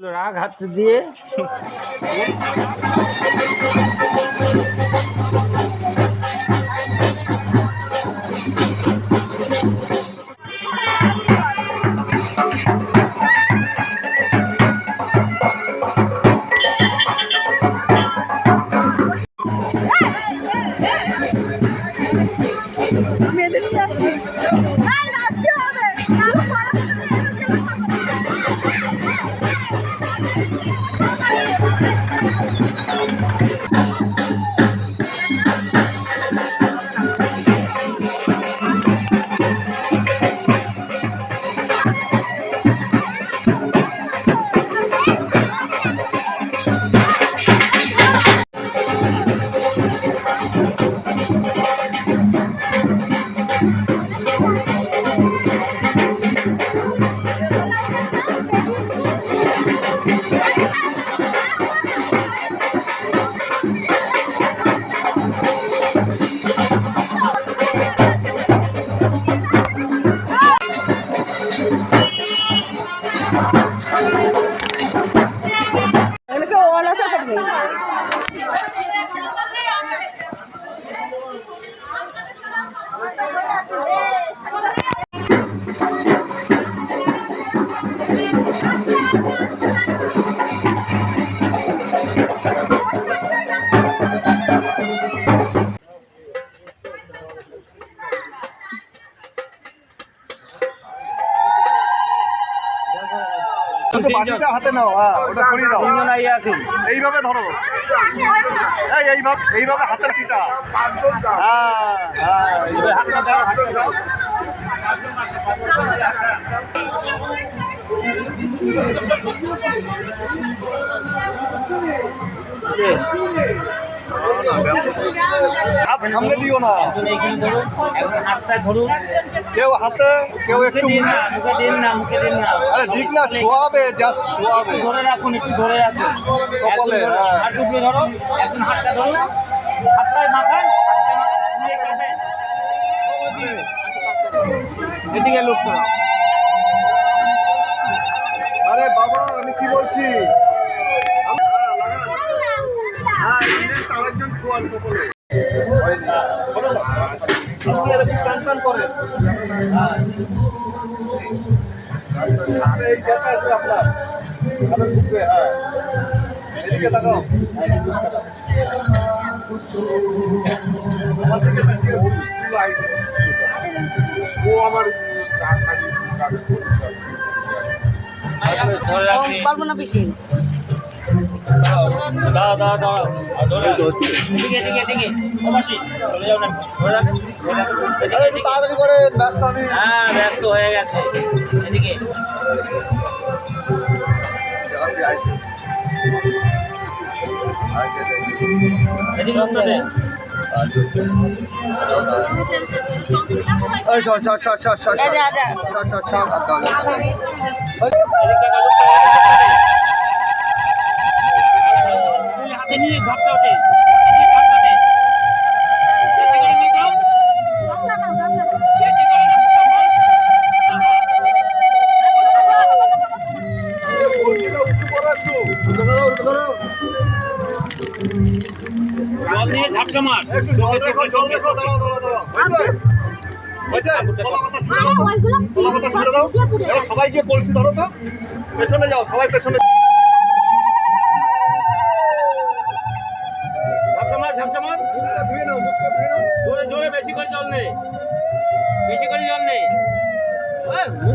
রাগ হাত দিয়ে। মেয়েদের বাটিটা হাতে নাও হ্যাঁ ওটা সরিয়ে দাও। এইভাবে ধরো। এই এইভাবে এইভাবে হাতের টিটা হ্যাঁ হ্যাঁ এবার হাতটা দাও হাতটা দাও হাত সামনে দিও না। হাতটা ধরুন কেউ হাতে কেউ একটু দিন না মুখে দিন না মুখে দিন না। আরে দিক না ছোঁয়াবে জাস্ট ছোঁয়াবে। ধরে রাখুন একটু ধরে রাখুন। কপালে, একজন ধরুন। হাত উপরে ধরো একজন হাতটা ধরুন হাতটায় মাথান হাতটায় মাথান এদিকে লোক করো টান করেন। হ্যাঁ। এই জায়গা আছে আপনার। হ্যাঁ। এদিকে তাকাও। আমার দিকে তাকিয়ে ও আমার ধরে রাখি। পারব না বেশি। ধরে রাখো। এদিকে এদিকে এদিকে ও মাসি চলে যাও না তাড়াতাড়ি করে ব্যস্ত আমি হ্যাঁ ব্যস্ত হয়ে গেছে এদিকে এদিকে দে ওই সর সর সর সর সর সর যা। সর সর সর এদিকে তাকাও, তুই হাতে নিয়ে ঘরটা ওঠে। নিয়ে। জল সবাই গিয়ে কলসি ধরো তো। পেছনে যাও সবাই পেছনে জল নেই। বেশি করে জল নেই। মুখ